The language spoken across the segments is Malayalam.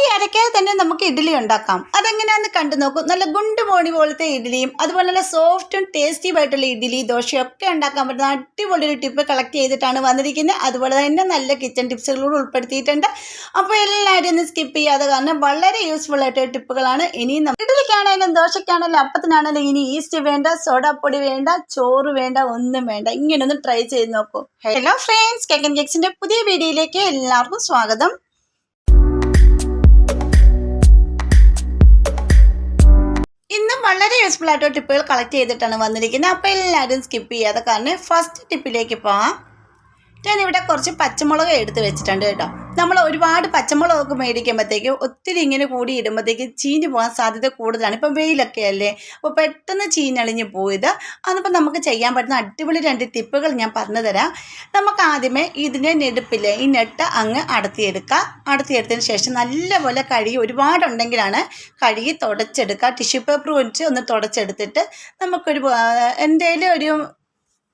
അരി അരയ്ക്കാതെ തന്നെ നമുക്ക് ഇഡ്ഡലി ഉണ്ടാക്കാം. അതെങ്ങനെയാന്ന് കണ്ടു നോക്കും. നല്ല ഗുണ്ട് മോണി പോലത്തെ ഇഡ്ഡലിയും അതുപോലെ നല്ല സോഫ്റ്റും ടേസ്റ്റിയും ആയിട്ടുള്ള ഇഡ്ഡലി ദോശയൊക്കെ ഉണ്ടാക്കാൻ പറ്റുന്ന അടിപൊളി ഒരു ടിപ്പ് കളക്ട് ചെയ്തിട്ടാണ് വന്നിരിക്കുന്നത്. അതുപോലെ തന്നെ നല്ല കിച്ചൺ ടിപ്സുകളോട് ഉൾപ്പെടുത്തിയിട്ടുണ്ട്. അപ്പോൾ എല്ലാവരും ഒന്ന് സ്കിപ്പ് ചെയ്യാതെ കാരണം വളരെ യൂസ്ഫുൾ ആയിട്ടുള്ള ടിപ്പുകളാണ് ഇനിയും ഇഡ്ഡലിക്കാണെങ്കിലും ദോശയ്ക്കാണേലും അപ്പത്തിനാണേലും ഇനി ഈസ്റ്റ് വേണ്ട സോഡാപ്പൊടി വേണ്ട ചോറ് വേണ്ട ഒന്നും വേണ്ട. ഇങ്ങനെ ഒന്ന് ട്രൈ ചെയ്ത് നോക്കൂ. ഹലോ ഫ്രണ്ട്സ് കെക്കൻ കേക്സിന്റെ പുതിയ വീഡിയോയിലേക്ക് എല്ലാവർക്കും സ്വാഗതം. വളരെ യൂസ്ഫുൾ ആയിട്ട് ടിപ്പുകൾ കളക്ട് ചെയ്തിട്ടാണ് വന്നിരിക്കുന്നത്. അപ്പോൾ എല്ലാവരും സ്കിപ്പ് ചെയ്യാതെ കാരണം ഫസ്റ്റ് ടിപ്പിലേക്ക് പോവാം. ഞാനിവിടെ കുറച്ച് പച്ചമുളക് എടുത്ത് വെച്ചിട്ടുണ്ട് കേട്ടോ. നമ്മൾ ഒരുപാട് പച്ചമുളകൊക്കെ മേടിക്കുമ്പോഴത്തേക്ക് ഒത്തിരി ഇങ്ങനെ കൂടി ഇടുമ്പോഴത്തേക്ക് ചീഞ്ഞ് പോകാൻ സാധ്യത കൂടുതലാണ്. ഇപ്പം വെയിലൊക്കെ അല്ലേ? അപ്പോൾ പെട്ടെന്ന് ചീഞ്ഞളിഞ്ഞ് പോയത്. അതിപ്പോൾ നമുക്ക് ചെയ്യാൻ പറ്റുന്ന അടിപൊളി രണ്ട് ടിപ്പുകൾ ഞാൻ പറഞ്ഞു തരാം. നമുക്ക് ആദ്യമേ ഇതിന്റെ നെടുപ്പില്ലേ ഈ നെട്ട് അങ്ങ് അടത്തിയെടുക്കുക അടത്തിയെടുത്തതിന് ശേഷം നല്ലപോലെ കഴുകി ഒരുപാടുണ്ടെങ്കിലാണ് കഴുകി തുടച്ചെടുക്കുക. ടിഷ്യൂ പേപ്പർ വെച്ച് ഒന്ന് തുടച്ചെടുത്തിട്ട് നമുക്കൊരു എന്തേലും ഒരു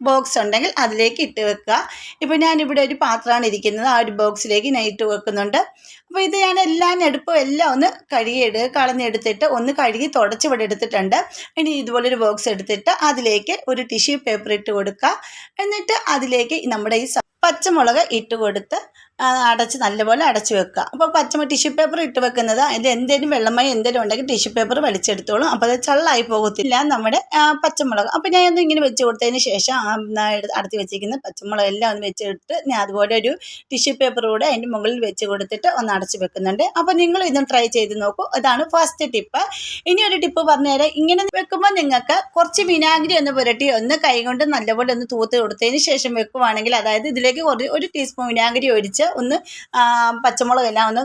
ബോക്സ് ഉണ്ടെങ്കിൽ അതിലേക്ക് ഇട്ട് വെക്കുക. ഇപ്പോൾ ഞാനിവിടെ ഒരു പാത്രമാണ് ഇരിക്കുന്നത്. ആ ഒരു ബോക്സിലേക്ക് ഞാൻ ഇട്ട് വെക്കുന്നുണ്ട്. അപ്പോൾ ഇത് ഞാൻ എല്ലാം എടുപ്പും എല്ലാം ഒന്ന് കഴുകിയെടു കളഞ്ഞെടുത്തിട്ട് ഒന്ന് കഴുകി തുടച്ച് ഇവിടെ എടുത്തിട്ടുണ്ട്. ഇനി ഇതുപോലൊരു ബോക്സ് എടുത്തിട്ട് അതിലേക്ക് ഒരു ടിഷ്യൂ പേപ്പർ ഇട്ട് കൊടുക്കുക. എന്നിട്ട് അതിലേക്ക് നമ്മുടെ ഈ പച്ചമുളക് ഇട്ട് കൊടുത്ത് അടച്ച് നല്ലപോലെ അടച്ച് വെക്കുക. അപ്പോൾ പച്ചമുളക് ടിഷ്യൂ പേപ്പർ ഇട്ട് വെക്കുന്നത് അതിൽ എന്തെങ്കിലും വെള്ളമായി എന്തെങ്കിലും ഉണ്ടെങ്കിൽ ടിഷ്യൂ പേപ്പർ വലിച്ചെടുത്തോളും. അപ്പോൾ അത് ചള്ളായി പോകത്തില്ല നമ്മുടെ പച്ചമുളക്. അപ്പോൾ ഞാൻ ഒന്ന് ഇങ്ങനെ വെച്ച് കൊടുത്തതിന് ശേഷം ന, വെച്ചിരിക്കുന്ന പച്ചമുളക് എല്ലാം ഒന്ന് വെച്ചിട്ട് ഞാൻ അതുപോലെ ഒരു ടിഷ്യൂ പേപ്പർ കൂടെ അതിന്റെ മുകളിൽ വെച്ച് കൊടുത്തിട്ട് ഒന്ന് അടച്ച് വെക്കുന്നുണ്ട്. അപ്പോൾ നിങ്ങൾ ഇതും ട്രൈ ചെയ്ത് നോക്കൂ. അതാണ് ഫസ്റ്റ് ടിപ്പ് ഇനി ഒരു ടിപ്പ് പറഞ്ഞു പറഞ്ഞുതരാം ഇങ്ങനെ വെക്കുമ്പോൾ നിങ്ങൾക്ക് കുറച്ച് വിനാഗിരി ഒന്ന് പുരട്ടി ഒന്ന് കൈകൊണ്ട് നല്ലപോലെ ഒന്ന് തൂത്ത് കൊടുത്തതിന് ശേഷം വെക്കുവാണെങ്കിൽ അതായത് ഇതിലേക്ക് കുറച്ച് ഒരു ടീസ്പൂൺ വിനാഗിരി ഒഴിച്ച് ഒന്ന് പച്ചമുളക് എല്ലാം ഒന്ന്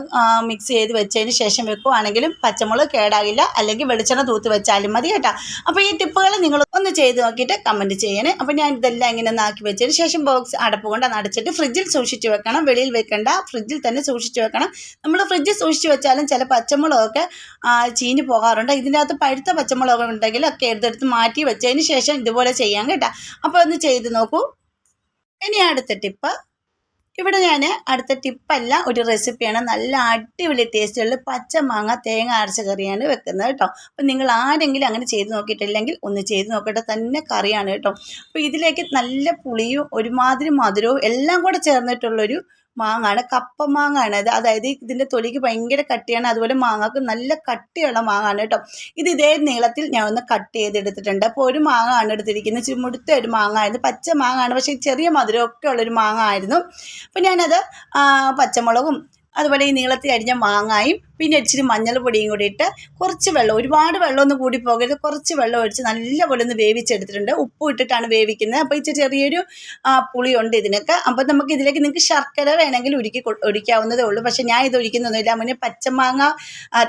മിക്സ് ചെയ്ത് വെച്ചതിന് ശേഷം വെക്കുവാണെങ്കിലും പച്ചമുളക് കേടാകില്ല. അല്ലെങ്കിൽ വെളിച്ചെണ്ണ തൂത്ത് വെച്ചാലും മതി കേട്ടോ. അപ്പോൾ ഈ ടിപ്പുകൾ നിങ്ങൾ ഒന്ന് ചെയ്ത് നോക്കിയിട്ട് കമന്റ് ചെയ്യണേ. അപ്പോൾ ഞാൻ ഇതെല്ലാം ഇങ്ങനെ ഒന്ന് ആക്കി വെച്ചതിന് ശേഷം ബോക്സ് അടപ്പ് കൊണ്ട് അടച്ചിട്ട് ഫ്രിഡ്ജിൽ സൂക്ഷിച്ച് വെക്കണം. വെളിയിൽ വെക്കണ്ട. ഫ്രിഡ്ജിൽ തന്നെ സൂക്ഷിച്ച് വെക്കണം. നമ്മൾ ഫ്രിഡ്ജിൽ സൂക്ഷിച്ച് വെച്ചാലും ചില പച്ചമുളകൊക്കെ ചീഞ്ഞ് പോകാറുണ്ട്. ഇതിന്റെ അകത്ത് പഴുത്ത പച്ചമുളക് ഉണ്ടെങ്കിൽ ഒക്കെ എടുത്തെടുത്ത് മാറ്റി വെച്ചതിന് ശേഷം ഇതുപോലെ ചെയ്യാം കേട്ടോ. അപ്പോൾ ഒന്ന് ചെയ്ത് നോക്കൂ. ഇനി അടുത്ത ടിപ്പ്. ഇവിടെ ഞാൻ അടുത്ത ടിപ്പല്ല ഒരു റെസിപ്പിയാണ് നല്ല അടിപൊളി ടേസ്റ്റുള്ള പച്ചമാങ്ങ തേങ്ങ അരച്ച കറിയാണ് വെക്കുന്നത് കേട്ടോ. അപ്പം നിങ്ങൾ ആരെങ്കിലും അങ്ങനെ ചെയ്ത് നോക്കിയിട്ടില്ലെങ്കിൽ ഒന്ന് ചെയ്ത് നോക്കട്ടെ. തന്നെ കറിയാണ് കേട്ടോ. അപ്പോൾ ഇതിലേക്ക് നല്ല പുളിയും ഒരുമാതിരി മധുരവും എല്ലാം കൂടെ ചേർന്നിട്ടുള്ളൊരു മാങ്ങാണ്. കപ്പ മാങ്ങാണ്. അത് അതായത് ഇതിന്റെ തൊലിക്ക് ഭയങ്കര കട്ടിയാണ്. അതുപോലെ മാങ്ങക്ക് നല്ല കട്ടിയുള്ള മാങ്ങാണ് കേട്ടോ. ഇത് ഇതേ നീളത്തിൽ ഞാൻ ഒന്ന് കട്ട് ചെയ്തെടുത്തിട്ടുണ്ട്. അപ്പോൾ ഒരു മാങ്ങാണ് എടുത്തിരിക്കുന്നത്. ഇച്ചിരി മുടുത്ത ഒരു മാങ്ങ ആയിരുന്നു പച്ച മാങ്ങാണ്. പക്ഷേ ചെറിയ മധുരമൊക്കെ ഉള്ളൊരു മാങ്ങ ആയിരുന്നു അപ്പോൾ ഞാനത് പച്ചമുളകും അതുപോലെ ഈ നീളത്തിൽ അരിഞ്ഞ മാങ്ങായും പിന്നെ ഇച്ചിരി മഞ്ഞൾപ്പൊടിയും കൂടി ഇട്ട് കുറച്ച് വെള്ളം ഒരുപാട് വെള്ളം ഒന്ന് കൂടി പോകരുത്. കുറച്ച് വെള്ളം ഒഴിച്ച് നല്ലപോലെ ഒന്ന് വേവിച്ചെടുത്തിട്ടുണ്ട്. ഉപ്പ് ഇട്ടിട്ടാണ് വേവിക്കുന്നത്. അപ്പോൾ ഇച്ചിരി ചെറിയൊരു പുളിയുണ്ട് ഇതിനൊക്കെ. അപ്പോൾ നമുക്ക് ഇതിലേക്ക് നിങ്ങൾക്ക് ശർക്കര വേണമെങ്കിൽ ഉരുക്കി ഒഴിക്കാവുന്നതേ ഉള്ളൂ. പക്ഷേ ഞാൻ ഇത് ഒഴിക്കുന്നൊന്നുമില്ല. മുന്നേ പച്ചമാങ്ങ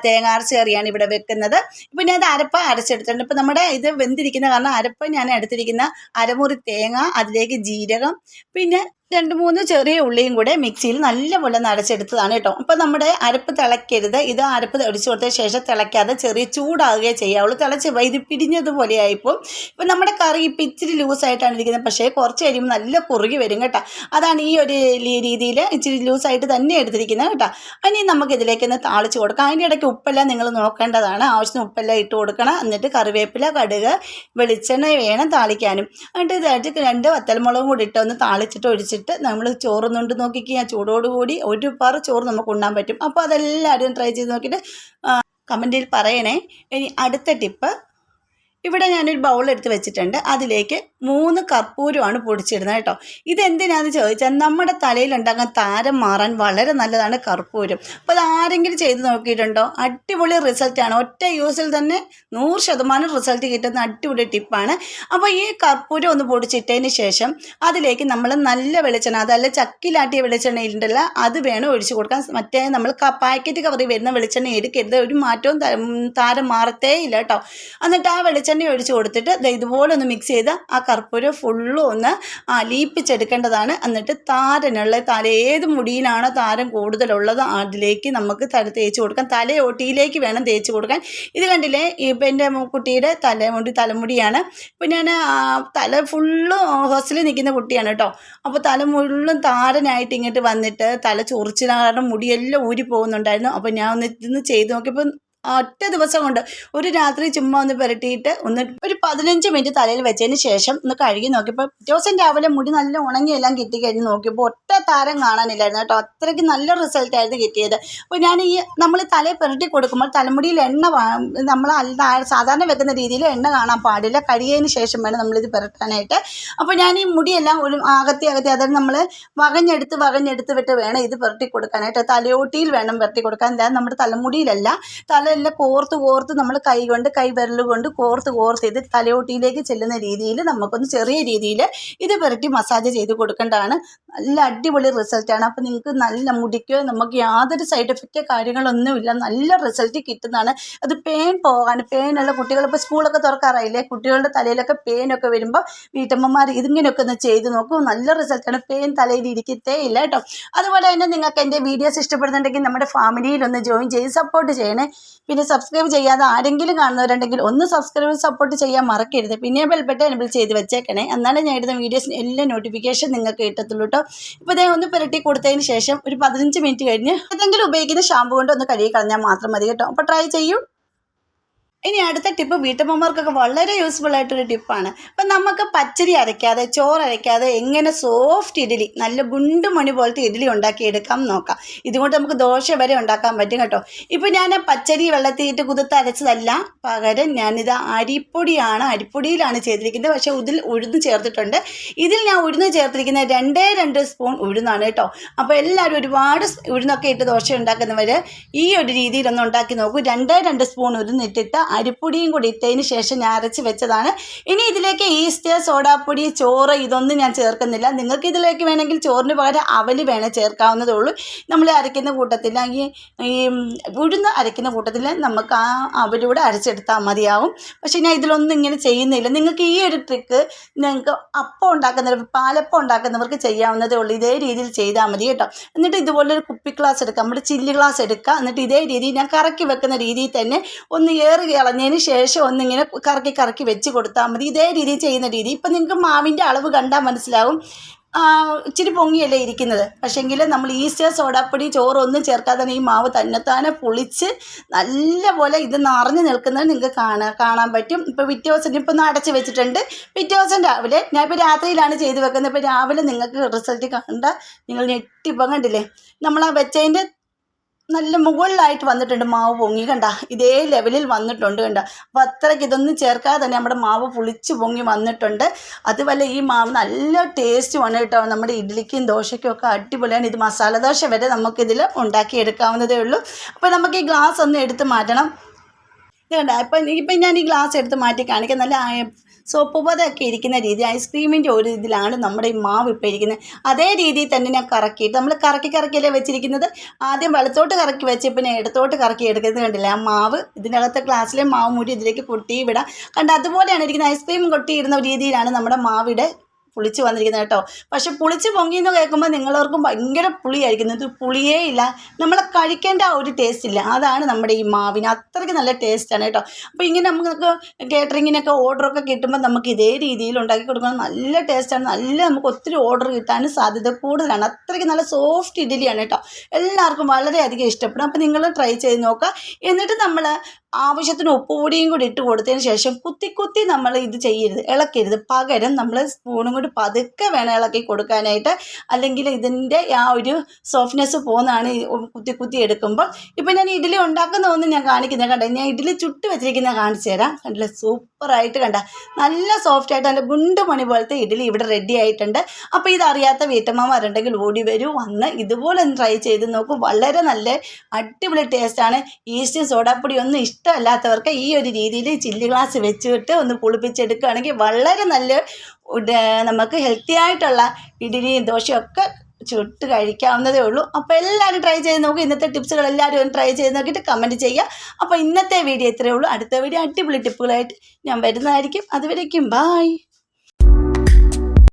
തേങ്ങാർ കറിയാണ് ഇവിടെ വെക്കുന്നത്. ഇപ്പോൾ ഞാൻ ഇത് അരപ്പ അരച്ചെടുത്തിട്ടുണ്ട്. ഇപ്പോൾ നമ്മുടെ ഇത് വെന്തിരിക്കുന്ന കാരണം അരപ്പ ഞാൻ എടുത്തിരിക്കുന്ന അരമുറി തേങ്ങ അതിലേക്ക് ജീരകം പിന്നെ രണ്ട് മൂന്ന് ചെറിയ ഉള്ളിയും കൂടെ മിക്സിയിൽ നല്ലപോലെ നരച്ചെടുത്തതാണ് കേട്ടോ. അപ്പോൾ നമ്മുടെ അരപ്പ് തിളയ്ക്കരുത്. ഇത് അരപ്പ് ഒഴിച്ചു കൊടുത്ത ശേഷം തിളയ്ക്കാതെ ചെറിയ ചൂടാകുകയേ ചെയ്യാവുള്ളൂ തിളച്ച് വൈദ്യു ഇത് പിരിഞ്ഞതുപോലെ ആയിപ്പോൾ ഇപ്പം നമ്മുടെ കറി ഇപ്പം ഇച്ചിരി ലൂസായിട്ടാണ് ഇരിക്കുന്നത്. പക്ഷേ കുറച്ച് കഴിയുമ്പോൾ നല്ല കുറുകി വരും കേട്ടോ. അതാണ് ഈ ഒരു രീതിയിൽ ഇച്ചിരി ലൂസായിട്ട് തന്നെ എടുത്തിരിക്കുന്നത് കേട്ടോ. ഇനി നമുക്ക് ഇതിലേക്ക് ഒന്ന് താളിച്ച് കൊടുക്കാം. അതിന്റെ ഇടയ്ക്ക് ഉപ്പെല്ലാം നിങ്ങൾ നോക്കേണ്ടതാണ്. ആവശ്യത്തിന് ഉപ്പെല്ലാം ഇട്ട് കൊടുക്കണം. എന്നിട്ട് കറിവേപ്പില കടുക് വെളിച്ചെണ്ണ വേണം താളിക്കാനും. എന്നിട്ട് ഇതായിട്ട് രണ്ട് വത്തൽമുളകും കൂടി ഇട്ട് ഒന്ന് താളിച്ചിട്ട് ഒഴിച്ചിട്ട് നമ്മൾ ചോറ് ചോറുന്നുണ്ട് നോക്കിക്കുക ചൂടോടുകൂടി ഒരു പറ ചോറ് നമുക്ക് ഉണ്ണാൻ പറ്റും. അപ്പോൾ അതെല്ലാവരും ട്രൈ ചെയ്ത് നോക്കിയിട്ട് കമന്റിൽ പറയണേ. ഇനി അടുത്ത ടിപ്പ് ഇവിടെ ഞാനൊരു ബൗൾ എടുത്ത് വെച്ചിട്ടുണ്ട്. അതിലേക്ക് മൂന്ന് കർപ്പൂരമാണ് പൊടിച്ചിടുന്നത് കേട്ടോ. ഇതെന്തിനാന്ന് ചോദിച്ചാൽ നമ്മുടെ തലയിലുണ്ടാകുന്ന താരം മാറാൻ വളരെ നല്ലതാണ് കർപ്പൂരം അപ്പോൾ അത് ആരെങ്കിലും ചെയ്ത് നോക്കിയിട്ടുണ്ടോ? അടിപൊളി റിസൾട്ടാണ് ഒറ്റ യൂസിൽ തന്നെ നൂറ് ശതമാനം റിസൾട്ട് കിട്ടുന്ന അടിപൊളി ടിപ്പാണ് അപ്പോൾ ഈ കർപ്പൂരം ഒന്ന് പൊടിച്ചിട്ടതിന് ശേഷം അതിലേക്ക് നമ്മൾ നല്ല വെളിച്ചെണ്ണ അതല്ല ചക്കിലാട്ടിയ വെളിച്ചെണ്ണ ഉണ്ടല്ലോ അത് വേണം ഒഴിച്ച് കൊടുക്കാൻ. മറ്റേ നമ്മൾ പാക്കറ്റ് കവറിൽ വരുന്ന വെളിച്ചെണ്ണ എടുക്കരുത്. ഒരു മാറ്റവും താരം മാറത്തേ ഇല്ല കേട്ടോ. എന്നിട്ട് ആ വെളിച്ചെണ്ണ വെളിച്ചെണ്ണ ഒഴിച്ച് കൊടുത്തിട്ട് ഇതുപോലെ ഒന്ന് മിക്സ് ചെയ്ത് ആ കർപ്പൂരം ഫുള്ളും ഒന്ന് അലിയിപ്പിച്ചെടുക്കേണ്ടതാണ് എന്നിട്ട് താരനുള്ള തല ഏത് മുടിയിലാണോ താരം കൂടുതലുള്ളത് അതിലേക്ക് നമുക്ക് തല തേച്ച് കൊടുക്കാം. തലയോട്ടിയിലേക്ക് വേണം തേച്ച് കൊടുക്കാൻ. ഇത് കണ്ടില്ലേ? ഇപ്പം എന്റെ കുട്ടിയുടെ തലമുടി തലമുടിയാണ്. ഇപ്പം ഞാൻ തല ഫുള്ളും ഹോസ്റ്റലിൽ നിൽക്കുന്ന കുട്ടിയാണ് കേട്ടോ. അപ്പോൾ തല മുഴുവൻ താരനായിട്ട് ഇങ്ങോട്ട് വന്നിട്ട് തല ചൊറിച്ചിലാണ് മുടിയെല്ലാം ഊരി പോകുന്നുണ്ടായിരുന്നു അപ്പോൾ ഞാൻ ഒന്ന് ഇതൊന്ന് ചെയ്ത് നോക്കിയപ്പോൾ ഒറ്റ ദിവസം കൊണ്ട് ഒരു രാത്രി ചുമ്മാ ഒന്ന് പുരട്ടിയിട്ട് ഒന്ന് ഒരു പതിനഞ്ച് മിനിറ്റ് തലയിൽ വെച്ചതിന് ശേഷം ഒന്ന് കഴുകി നോക്കിയപ്പോൾ ദിവസം രാവിലെ മുടി നല്ല ഉണങ്ങിയെല്ലാം കിട്ടി കഴിഞ്ഞ് നോക്കിയപ്പോൾ ഒറ്റ താരം കാണാനില്ലായിരുന്നു കേട്ടോ. അത്രയ്ക്ക് നല്ല റിസൾട്ട് ആയിരുന്നു കിട്ടിയത്. അപ്പോൾ ഞാൻ ഈ നമ്മൾ തലയിൽ പുരട്ടി കൊടുക്കുമ്പോൾ തലമുടിയിൽ എണ്ണ നമ്മൾ സാധാരണ വെക്കുന്ന രീതിയിൽ എണ്ണ കാണാൻ പാടില്ല. കഴുകിയതിന് ശേഷം വേണം നമ്മളിത് പുരട്ടാനായിട്ട്. അപ്പോൾ ഞാൻ ഈ മുടിയെല്ലാം ഒരു അകത്തി അകത്തി അതായത് നമ്മൾ വകഞ്ഞെടുത്ത് വകഞ്ഞെടുത്ത് വിട്ട് വേണം ഇത് പുരട്ടി കൊടുക്കാനായിട്ട്. തലയോട്ടിയിൽ വേണം പുരട്ടി കൊടുക്കാൻ. അല്ലാതെ നമ്മുടെ തലമുടിയിലല്ല. തലയെല്ലാം കോർത്ത് കോർത്ത് നമ്മൾ കൈ കൊണ്ട് കൈ വിരൽ കൊണ്ട് കോർത്ത് കോർത്ത് ഇത് തലയോട്ടിയിലേക്ക് ചെല്ലുന്ന രീതിയിൽ നമുക്കൊന്ന് ചെറിയ രീതിയിൽ ഇത് പുരട്ടി മസാജ് ചെയ്ത് കൊടുക്കേണ്ടതാണ്. നല്ല അടിപൊളി റിസൾട്ടാണ് അപ്പോൾ നിങ്ങൾക്ക് നല്ല മുടിക്കോ നമുക്ക് യാതൊരു സൈഡ് എഫക്റ്റോ കാര്യങ്ങളൊന്നുമില്ല നല്ല റിസൾട്ട് കിട്ടുന്നതാണ്. അത് പെയിൻ പോകാൻ പെയിനുള്ള കുട്ടികൾ ഇപ്പോൾ സ്കൂളൊക്കെ തുറക്കാറായില്ലേ? കുട്ടികളുടെ തലയിലൊക്കെ പെയിനൊക്കെ വരുമ്പോൾ വീട്ടമ്മമാർ ഇതിങ്ങനെയൊക്കെ ഒന്ന് ചെയ്ത് നോക്കും. നല്ല റിസൾട്ടാണ് പെയിൻ തലയിൽ ഇരിക്കത്തേ ഇല്ല കേട്ടോ. അതുപോലെ തന്നെ നിങ്ങൾക്ക് എന്റെ വീഡിയോസ് ഇഷ്ടപ്പെടുന്നുണ്ടെങ്കിൽ നമ്മുടെ ഫാമിലിയിൽ ഒന്ന് ജോയിൻ ചെയ്ത് സപ്പോർട്ട് ചെയ്യണേ. പിന്നെ സബ്സ്ക്രൈബ് ചെയ്യാതെ ആരെങ്കിലും കാണുന്നവരുണ്ടെങ്കിൽ ഒന്ന് സബ്സ്ക്രൈബ് സപ്പോർട്ട് ചെയ്യാൻ മറക്കരുത്. പിന്നെ ബെൽബട്ടൺ എനബിൾ ചെയ്ത് വെച്ചേക്കണേ. എന്നാലും ഞാൻ ഇടുന്ന വീഡിയോസിന് എല്ലാ നോട്ടിഫിക്കേഷൻ നിങ്ങൾക്ക് കിട്ടത്തുള്ളൂ കേട്ടോ ഇപ്പോൾ ഇതേ ഒന്ന് പുരട്ടി കൊടുത്തതിന് ശേഷം ഒരു പതിനഞ്ച് മിനിറ്റ് കഴിഞ്ഞ് ഏതെങ്കിലും ഉപയോഗിക്കുന്ന ഷാമ്പു കൊണ്ട് ഒന്ന് കഴുകി കളഞ്ഞാൽ മാത്രം മതി കേട്ടോ. അപ്പോൾ ട്രൈ ചെയ്യൂ. ഇനി അടുത്ത ടിപ്പ് വീട്ടമ്മമാർക്കൊക്കെ വളരെ യൂസ്ഫുൾ ആയിട്ടൊരു ടിപ്പാണ് അപ്പം നമുക്ക് പച്ചരി അരയ്ക്കാതെ ചോറ് അരയ്ക്കാതെ എങ്ങനെ സോഫ്റ്റ് ഇഡ്ഡലി നല്ല ഗുണ്ട് മണി പോലത്തെ ഇഡ്ഡലി ഉണ്ടാക്കി എടുക്കാം നോക്കാം. ഇതുകൊണ്ട് നമുക്ക് ദോശ വരെ ഉണ്ടാക്കാൻ പറ്റും കേട്ടോ. ഇപ്പോൾ ഞാൻ പച്ചരി വെള്ളത്തിയിട്ട് കുതിർത്ത് അരച്ചതല്ല പകരം ഞാനിത് അരിപ്പൊടിയാണ് അരിപ്പൊടിയിലാണ് ചെയ്തിരിക്കുന്നത്. പക്ഷേ ഇതിൽ ഉഴുന്ന് ചേർത്തിട്ടുണ്ട്. ഇതിൽ ഞാൻ ഉഴുന്ന് ചേർത്തിരിക്കുന്ന രണ്ടേ രണ്ട് സ്പൂൺ ഉഴുന്നാണ് കേട്ടോ. അപ്പോൾ എല്ലാവരും ഒരുപാട് ഉഴുന്നൊക്കെ ഇട്ട് ദോശ ഉണ്ടാക്കുന്നവർ ഈ ഒരു രീതിയിലൊന്ന് ഉണ്ടാക്കി നോക്കൂ. രണ്ടേ രണ്ട് സ്പൂൺ ഉഴുന്നിട്ടിട്ട് അരിപ്പൊടിയും കൂടി ഇട്ടതിന് ശേഷം ഞാൻ അരച്ച് വെച്ചതാണ്. ഇനി ഇതിലേക്ക് ഈസ്റ്റ് സോഡാപ്പൊടി ചോറ് ഇതൊന്നും ഞാൻ ചേർക്കുന്നില്ല. നിങ്ങൾക്ക് ഇതിലേക്ക് വേണമെങ്കിൽ ചോറിന് പകരം അവൽ വേണേൽ ചേർക്കാവുന്നതേ ഉള്ളൂ. നമ്മൾ അരയ്ക്കുന്ന കൂട്ടത്തിൽ ഈ ഈ ഉഴുന്ന് അരയ്ക്കുന്ന കൂട്ടത്തിൽ നമുക്ക് ആ അവലൂടെ അരച്ചെടുത്താൽ മതിയാവും. പക്ഷേ ഞാൻ ഇതിലൊന്നും ഇങ്ങനെ ചെയ്യുന്നില്ല. നിങ്ങൾക്ക് ഈ ഒരു ട്രിക്ക് നിങ്ങൾക്ക് അപ്പം ഉണ്ടാക്കുന്നവർ പാലപ്പം ഉണ്ടാക്കുന്നവർക്ക് ചെയ്യാവുന്നതേ ഉള്ളൂ. ഇതേ രീതിയിൽ ചെയ്താൽ മതി കേട്ടോ. എന്നിട്ട് ഇതുപോലൊരു കുപ്പി ഗ്ലാസ് എടുക്കുക നമ്മുടെ ചില്ലി ഗ്ലാസ് എടുക്കുക എന്നിട്ട് ഇതേ രീതിയിൽ ഞാൻ കറക്കി വെക്കുന്ന രീതിയിൽ തന്നെ ഒന്ന് ഏറി കളഞ്ഞതിന് ശേഷം ഒന്നിങ്ങനെ കറക്കി കറക്കി വെച്ച് കൊടുത്താൽ മതി. ഇതേ രീതിയിൽ ചെയ്യുന്ന രീതി. ഇപ്പം നിങ്ങൾക്ക് മാവിന്റെ അളവ് കണ്ടാൽ മനസ്സിലാവും. ഇച്ചിരി പൊങ്ങിയല്ലേ ഇരിക്കുന്നത്. പക്ഷേങ്കിൽ നമ്മൾ ഈസ്റ്റർ സോഡാപ്പൊടി ചോറൊന്നും ചേർക്കാതെ തന്നെ ഈ മാവ് തന്നെത്താനെ പൊളിച്ച് നല്ല പോലെ ഇത് നിറഞ്ഞു നിൽക്കുന്നത് നിങ്ങൾക്ക് കാണാൻ കാണാൻ പറ്റും. ഇപ്പോൾ പിറ്റേ ദിവസം ഇപ്പം ഒന്ന് അടച്ച് വെച്ചിട്ടുണ്ട്. പിറ്റേ ദിവസം രാവിലെ ഞാൻ ഇപ്പോൾ രാത്രിയിലാണ് ചെയ്ത് വെക്കുന്നത്. ഇപ്പോൾ രാവിലെ നിങ്ങൾക്ക് റിസൾട്ട് കണ്ട നിങ്ങൾ ഞെട്ടിപ്പം കണ്ടില്ലേ? നമ്മൾ ആ വെച്ചതിന്റെ നല്ല മുകളിലായിട്ട് വന്നിട്ടുണ്ട് മാവ് പൊങ്ങി കണ്ട? ഇതേ ലെവലിൽ വന്നിട്ടുണ്ട് കണ്ട? അപ്പോൾ അത്രയ്ക്ക് ഇതൊന്നും ചേർക്കാതെ തന്നെ നമ്മുടെ മാവ് പുളിച്ച് പൊങ്ങി വന്നിട്ടുണ്ട്. അതുപോലെ ഈ മാവ് നല്ല ടേസ്റ്റുമാണ് കേട്ടോ. നമ്മുടെ ഇഡ്ഡലിക്കും ദോശയ്ക്കും ഒക്കെ അടിപൊളിയാണ്. ഇത് മസാല ദോശ വരെ നമുക്കിതിൽ ഉണ്ടാക്കിയെടുക്കാവുന്നതേ ഉള്ളൂ. അപ്പോൾ നമുക്ക് ഈ ഗ്ലാസ് ഒന്ന് എടുത്ത് മാറ്റണം. ഇത് കണ്ട? ഇപ്പം ഇപ്പം ഞാൻ ഈ ഗ്ലാസ് എടുത്ത് മാറ്റി കാണിക്കാം. നല്ല സോപ്പ് പതൊക്കെ ഇരിക്കുന്ന രീതി ഐസ്ക്രീമിന്റെ ഒരു ഇതിലാണ് നമ്മുടെ ഈ മാവ് ഇപ്പം ഇരിക്കുന്നത്. അതേ രീതിയിൽ തന്നെ ഞാൻ കറക്കിയിട്ട് നമ്മൾ കറക്കി കറക്കിയല്ലേ വെച്ചിരിക്കുന്നത്? ആദ്യം വലത്തോട്ട് കറക്കി വെച്ച് പിന്നെ ഇടത്തോട്ട് കറക്കി എടുക്കുന്നത് കണ്ടില്ല? ആ മാവ് ഇതിനകത്തെ ഗ്ലാസ്സിലെ മാവ് മൂടി ഇതിലേക്ക് കൊട്ടി വിടാം. കണ്ട? അതുപോലെയാണ് ഇരിക്കുന്നത്. ഐസ്ക്രീം കൊട്ടിയിടുന്ന രീതിയിലാണ് നമ്മുടെ മാവിടെ പുളിച്ച് വന്നിരിക്കുന്നത് കേട്ടോ. പക്ഷെ പുളിച്ച് പൊങ്ങി എന്ന് കേൾക്കുമ്പോൾ നിങ്ങളവർക്കും ഭയങ്കര പുളിയായിരിക്കും ഇത് പുളിയേ ഇല്ല. നമ്മൾ കഴിക്കേണ്ട ഒരു ടേസ്റ്റ് ഇല്ല. അതാണ് നമ്മുടെ ഈ മാവിന് അത്രയ്ക്ക് നല്ല ടേസ്റ്റാണ് കേട്ടോ. അപ്പോൾ ഇങ്ങനെ നമുക്ക് കേറ്ററിങ്ങിനൊക്കെ ഓർഡറൊക്കെ കിട്ടുമ്പോൾ നമുക്ക് ഇതേ രീതിയിൽ ഉണ്ടാക്കി കൊടുക്കുന്നത് നല്ല ടേസ്റ്റാണ് നല്ല നമുക്ക് ഒത്തിരി ഓർഡർ കിട്ടാനും സാധ്യത കൂടുതലാണ്. അത്രയ്ക്ക് നല്ല സോഫ്റ്റ് ഇഡ്ഡലിയാണ് കേട്ടോ. എല്ലാവർക്കും വളരെയധികം ഇഷ്ടപ്പെടും. അപ്പോൾ നിങ്ങൾ ട്രൈ ചെയ്ത് നോക്കുക. എന്നിട്ട് നമ്മൾ ആവശ്യത്തിന് ഉപ്പുപൊടിയും കൂടി ഇട്ട് കൊടുത്തതിന് ശേഷം കുത്തി കുത്തി നമ്മൾ ഇത് ചെയ്യരുത് ഇളക്കരുത്. പകരം നമ്മൾ സ്പൂണും കൂടി പതുക്കെ വേണം ഇളക്കി കൊടുക്കാനായിട്ട്. അല്ലെങ്കിൽ ഇതിന്റെ ആ ഒരു സോഫ്റ്റ്നെസ് പോകുന്നതാണ് കുത്തി കുത്തി എടുക്കുമ്പോൾ. ഇപ്പം ഞാൻ ഇഡ്ഡലി ഉണ്ടാക്കുന്ന ഒന്നും ഞാൻ കാണിക്കുന്നത് കണ്ട? ഞാൻ ഇഡ്ഡലി ചുട്ട് വെച്ചിരിക്കുന്ന കാണിച്ചു തരാം. കണ്ടില്ല? സൂപ്പറായിട്ട് കണ്ട. നല്ല സോഫ്റ്റ് ആയിട്ട് നല്ല ഗുണ്ട് മണി പോലത്തെ ഇഡ്ഡലി ഇവിടെ റെഡി ആയിട്ടുണ്ട്. അപ്പോൾ ഇതറിയാത്ത വീട്ടമ്മമാരുണ്ടെങ്കിൽ ഓടി വരൂ വന്ന് ഇതുപോലെ ഒന്ന് ട്രൈ ചെയ്ത് നോക്കൂ. വളരെ നല്ല അടിപൊളി ടേസ്റ്റാണ് ഈസ്റ്റും സോഡാപ്പൊടി ഒന്നും ഇഷ്ടമല്ലാത്തവർക്ക് ഈ ഒരു രീതിയിൽ ചില്ലി ഗ്ലാസ് വെച്ചിട്ട് ഒന്ന് പുളിപ്പിച്ചെടുക്കുകയാണെങ്കിൽ വളരെ നല്ല നമുക്ക് ഹെൽത്തി ആയിട്ടുള്ള ഇഡലിയും ദോശയും ഒക്കെ ചുട്ട് കഴിക്കാവുന്നതേ ഉള്ളൂ. അപ്പോൾ എല്ലാവരും ട്രൈ ചെയ്ത് നോക്കുക ഇന്നത്തെ ടിപ്സുകൾ എല്ലാവരും ട്രൈ ചെയ്ത് നോക്കിയിട്ട് കമന്റ് ചെയ്യുക. അപ്പോൾ ഇന്നത്തെ വീഡിയോ ഇത്രയേ ഉള്ളൂ. അടുത്ത വീഡിയോ അടിപൊളി ടിപ്പുകളായിട്ട് ഞാൻ വരുന്നതായിരിക്കും. അതുവരേക്കും ബായ്